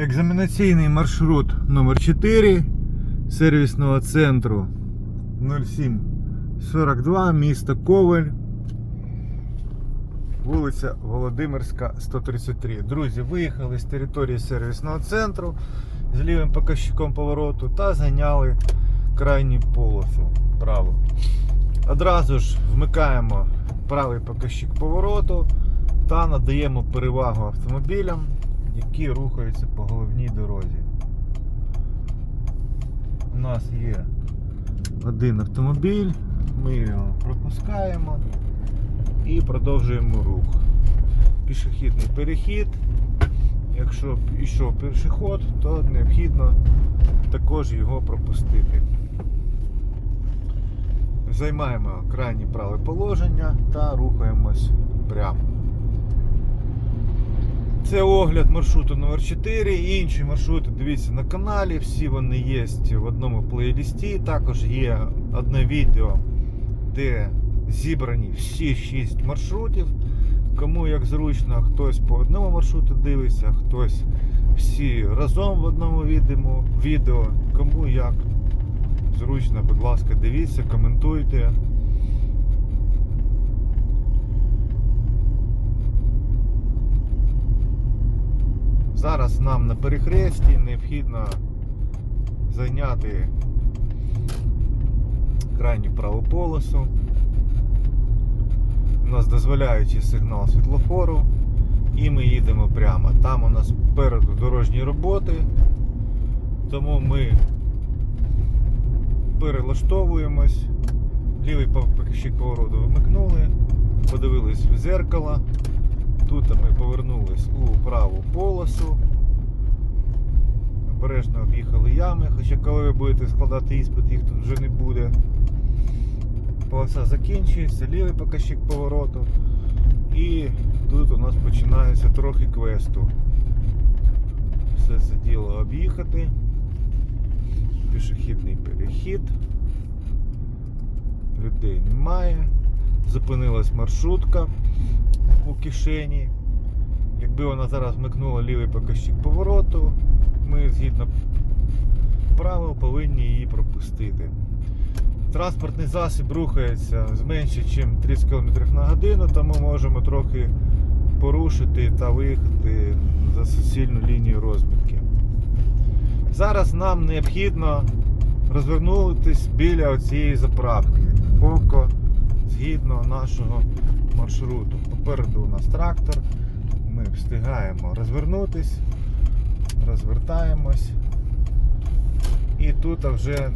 Екзаменаційний маршрут номер 4 сервісного центру 0742 місто Ковель. Вулиця Володимирська, 133. Друзі, виїхали з території сервісного центру з лівим показчиком повороту та зайняли крайню полосу праву. Одразу ж вмикаємо правий показчик повороту та надаємо перевагу автомобілям, які рухаються по головній дорозі. У нас є один автомобіль, ми його пропускаємо і продовжуємо рух. Пішохідний перехід. Якщо йшов пішоход, то необхідно також його пропустити. Займаємо крайнє праве положення та рухаємось прямо. Це огляд маршруту номер 4 Інші маршрути дивіться на каналі, всі вони є в одному плейлісті. Також є одне відео, де зібрані всі 6 маршрутів. Кому як зручно, хтось по одному маршруту дивиться, хтось всі разом в одному відео, відео. Кому як зручно, будь ласка, дивіться, коментуйте. Зараз нам на перехресті необхідно зайняти крайню праву полосу. У нас дозволяючий сигнал світлофору і ми їдемо прямо. Там у нас попереду дорожні роботи, тому ми перелаштовуємось. Лівий показчик повороту вимикнули, подивились в зеркало. Тут ми повернулись у праву полосу. Обережно об'їхали ями, хоча коли ви будете складати іспит, їх тут вже не буде. Полоса закінчується, лівий показчик повороту. І тут у нас починається трохи квесту. Все це діло об'їхати. Пішохідний перехід. Людей немає. Зупинилась маршрутка у кишені. Якби вона зараз вмикнула лівий показчик повороту, ми згідно правил повинні її пропустити. Транспортний засіб рухається з менше, ніж 30 км на годину, тому можемо трохи порушити та виїхати за суцільну лінію розмітки. Зараз нам необхідно розвернутися біля цієї заправки. Око згідно нашого маршруту. Попереду у нас трактор. Ми встигаємо розвернутись, розвертаємось. І тут вже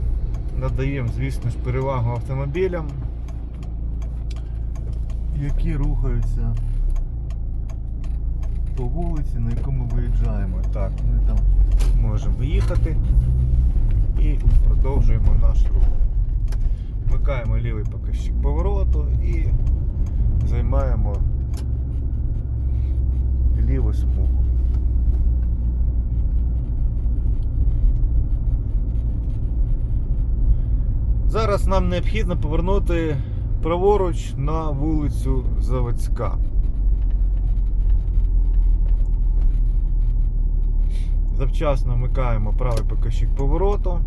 надаємо, звісно ж, перевагу автомобілям, які рухаються по вулиці, на яку ми виїжджаємо. Так, ми там можемо їхати і продовжуємо наш рух. Вмикаємо лівий показчик повороту і займаємо ліву смугу. Зараз нам необхідно повернути праворуч на вулицю Заводська. Завчасно вмикаємо правий показчик повороту.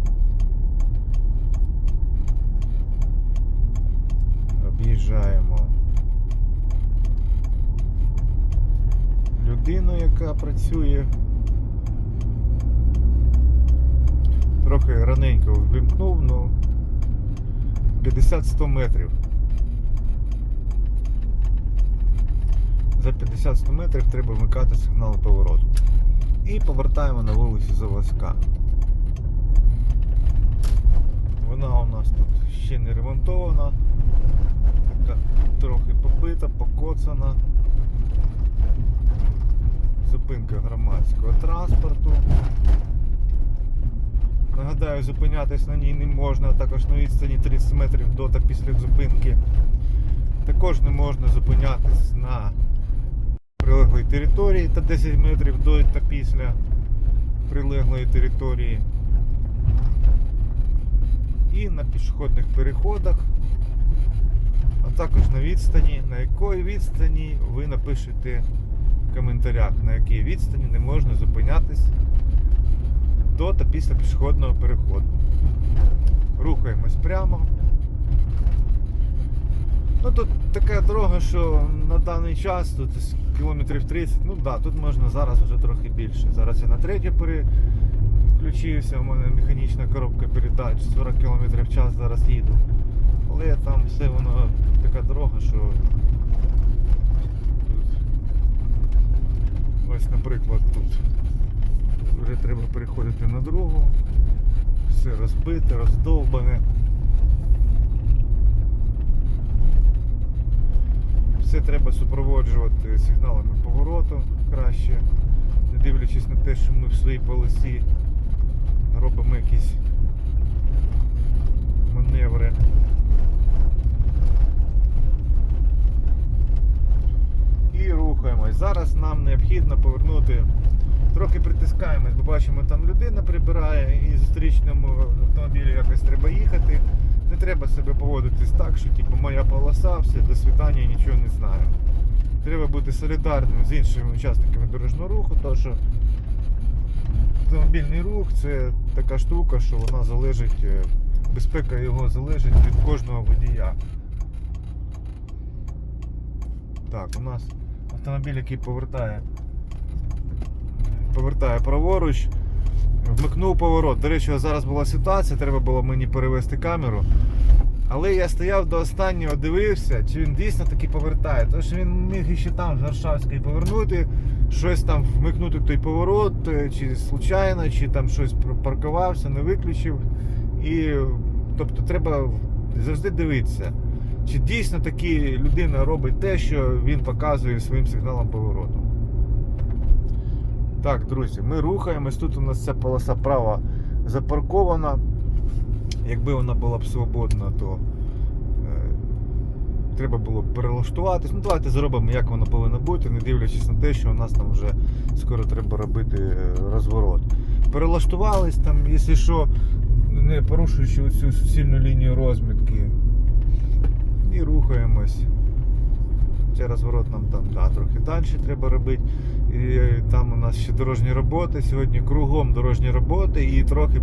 Об'їжджаємо людину, яка працює. Трохи раненько вимкнув, ну 50-100 метрів. За 50-100 метрів треба вмикати сигнал повороту. І повертаємо на вулицю Заводська. Вона у нас тут ще не ремонтована, трохи побита, покоцана. Зупинка громадського транспорту. Нагадаю, зупинятись на ній не можна, також на відстані 30 метрів до та після зупинки. Також не можна зупинятись на прилеглій території та 10 метрів до та після прилеглої території. І на пішохідних переходах, а також на відстані, на якої відстані ви напишете в коментарях, на якій відстані не можна зупинятись до та після пішохідного переходу. Рухаємось прямо. Ну тут така дорога, що на даний час тут кілометрів 30, ну да, тут можна зараз вже трохи більше. Зараз я на третє переключився, у мене механічна коробка передач, 40 км в час зараз їду. Але там все воно така дорога, що тут ось, наприклад, тут вже треба переходити на другу. Все розбите, роздовбане. Все треба супроводжувати сигналами повороту краще, не дивлячись на те, що ми в своїй полосі робимо якісь маневри. І рухаємось. Зараз нам необхідно повернути. Трохи притискаємось, бо бачимо, там людина прибирає і зустрічному автомобілі якось треба їхати. Не треба себе поводитись так, що типу моя полоса, все, до свидання, нічого не знаю. Треба бути солідарним з іншими учасниками дорожнього руху, тому що автомобільний рух це така штука, що вона залежить, е, безпека його залежить від кожного водія. Так, у нас автомобіль, який повертає, повертає праворуч, вмикнув поворот. До речі, зараз була ситуація, треба було мені перевести камеру. Але я стояв до останнього, дивився, чи він дійсно таки повертає. Тому що він міг ще там з Варшавської повернути, щось там вмикнути той поворот, е, чи случайно, чи там щось паркувався, не виключив. І тобто треба завжди дивитися, чи дійсно таки людина робить те, що він показує своїм сигналом повороту. Так, друзі, ми рухаємось. Тут у нас ця полоса права запаркована. Якби вона була б свободна, то е, треба було б перелаштуватись. Ну, давайте зробимо, як воно повинно бути, не дивлячись на те, що у нас там вже скоро треба робити е, розворот. Перелаштувались там, якщо що, не порушуючи цю суцільну лінію розмітки. І рухаємось. Цей розворот нам там да, трохи далі треба робити. І е, там у нас ще дорожні роботи. Сьогодні кругом дорожні роботи і трохи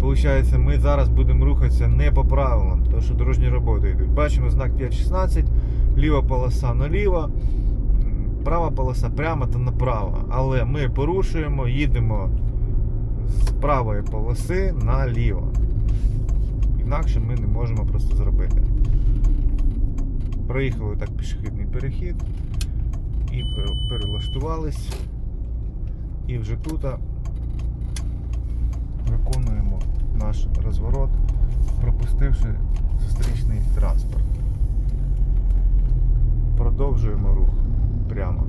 Получається, ми зараз будемо рухатися не по правилам, тому що дорожні роботи йдуть. Бачимо знак 5.16, ліва полоса наліво, права полоса прямо та направо. Але ми порушуємо, їдемо з правої полоси наліво. Інакше ми не можемо просто зробити. Проїхали так пішохідний перехід і перелаштувались. І вже тут виконуємо наш розворот, пропустивши зустрічний транспорт. Продовжуємо рух прямо.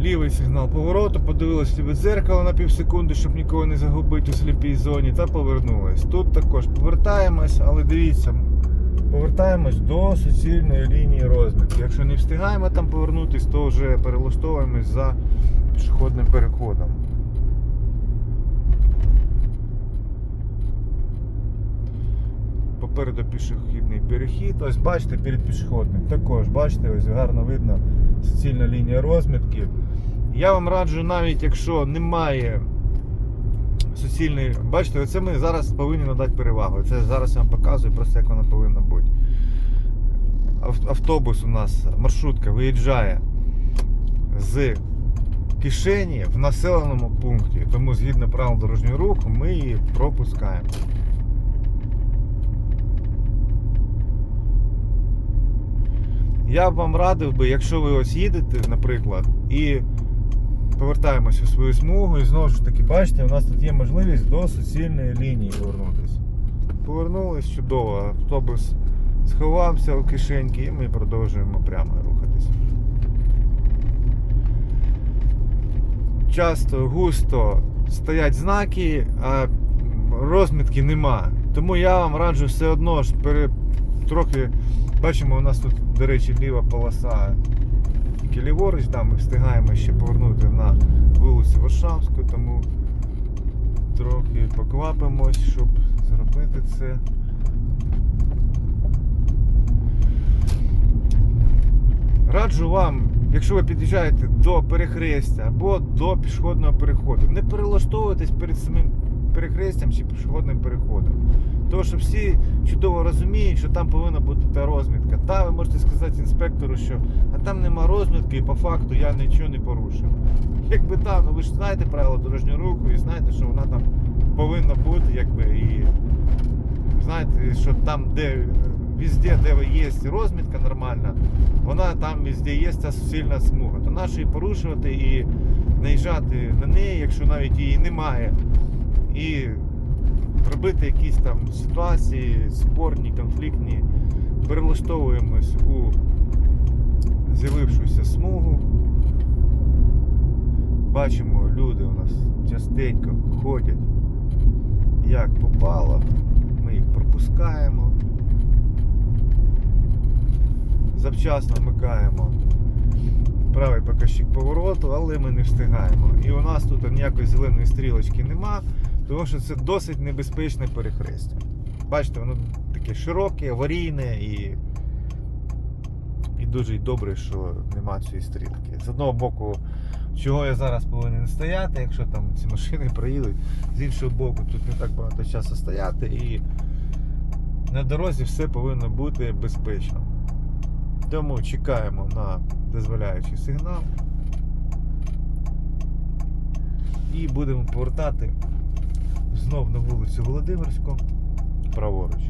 Лівий сигнал повороту, подивилися в дзеркало на пів секунди, щоб нікого не загубити у сліпій зоні, та повернулись. Тут також повертаємось, але дивіться, повертаємось до суцільної лінії розмітки. Якщо не встигаємо там повернутись, то вже перелаштовуємось за пішохідним переходом. Попереду пішохідний перехід. Ось бачите, перед пішохідним. Також, бачите, ось гарно видно суцільна лінія розмітки. Я вам раджу, навіть якщо немає суцільний. Бачите, оце ми зараз повинні надати перевагу. Це зараз я вам показую просто як вона повинна бути. Автобус у нас, маршрутка виїжджає з кишені в населеному пункті. Тому згідно правил дорожнього руху ми її пропускаємо. Я б вам радив би, якщо ви ось їдете, наприклад, і повертаємося у свою смугу і знову ж таки, бачите, у нас тут є можливість до суцільної лінії повернутися. Повернулись чудово, автобус сховався у кишеньки і ми продовжуємо прямо рухатись. Часто густо стоять знаки, а розмітки нема. Тому я вам раджу все одно ж пере... трохи бачимо, у нас тут, до речі, ліва полоса тільки ліворуч, да, ми встигаємо ще повернути на вулицю Варшавську, тому трохи поквапимось, щоб зробити це. раджу вам, якщо ви під'їжджаєте до перехрестя або до пішохідного переходу, не перелаштовуйтесь перед самим перехрестям чи пішохідним переходом. Тому що всі чудово розуміють, що там повинна бути та розмітка. Та ви можете сказати інспектору, що а там нема розмітки, і по факту я нічого не порушив. Якби так, ну ви ж знаєте правила дорожнього руху і знаєте, що вона там повинна бути, якби і знаєте, що там, де везде, де є розмітка нормальна, вона там везде є ця суцільна смуга. То нащо її порушувати і наїжджати на неї, якщо навіть її немає. І робити якісь там ситуації спорні, конфліктні, перелаштовуємось у з'явившуюся смугу. Бачимо, люди у нас частенько ходять як попало, ми їх пропускаємо. Завчасно вмикаємо правий показчик повороту, але ми не встигаємо. І у нас тут ніякої зеленої стрілочки нема, тому що це досить небезпечне перехрестя. Бачите, воно таке широке, аварійне і, і дуже добре, що нема цієї стрілки. З одного боку, чого я зараз повинен стояти, якщо там ці машини проїдуть, з іншого боку, тут не так багато часу стояти і на дорозі все повинно бути безпечно. Тому чекаємо на дозволяючий сигнал. І будемо повертати знов на вулицю Володимирську праворуч.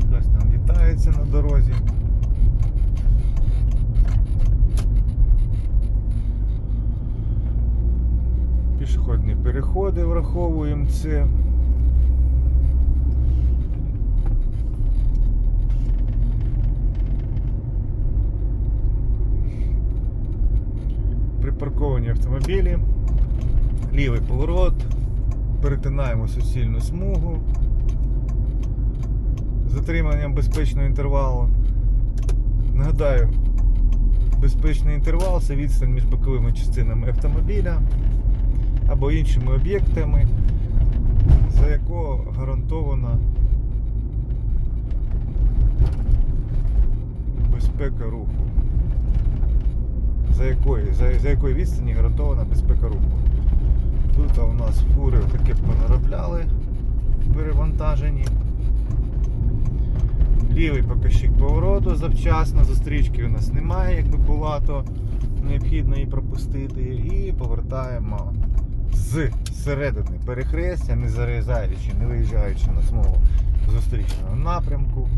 Хтось там вітається на дорозі. Пішохідні переходи враховуємо це. Припарковані автомобілі, лівий поворот, перетинаємо суцільну смугу з затриманням безпечного інтервалу. Нагадаю, безпечний інтервал це відстань між боковими частинами автомобіля або іншими об'єктами, за якого гарантована безпека руху. За якої, за, за якої відстані гарантована безпека руху. Тут у нас фури таке понаробляли перевантажені. Лівий показчик повороту завчасно, зустрічки у нас немає, якби була, то необхідно її пропустити. І повертаємо з середини перехрестя, не зарізаючи, не виїжджаючи на смугу зустрічного напрямку.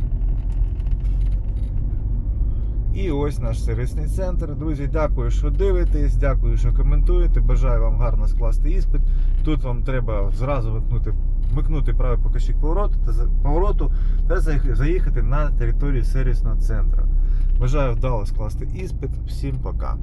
І ось наш сервісний центр. Друзі, дякую, що дивитесь, дякую, що коментуєте. Бажаю вам гарно скласти іспит. Тут вам треба зразу вмикнути, вмикнути правий показчик повороту та, повороту та заїхати на територію сервісного центру. Бажаю вдало скласти іспит. Всім пока.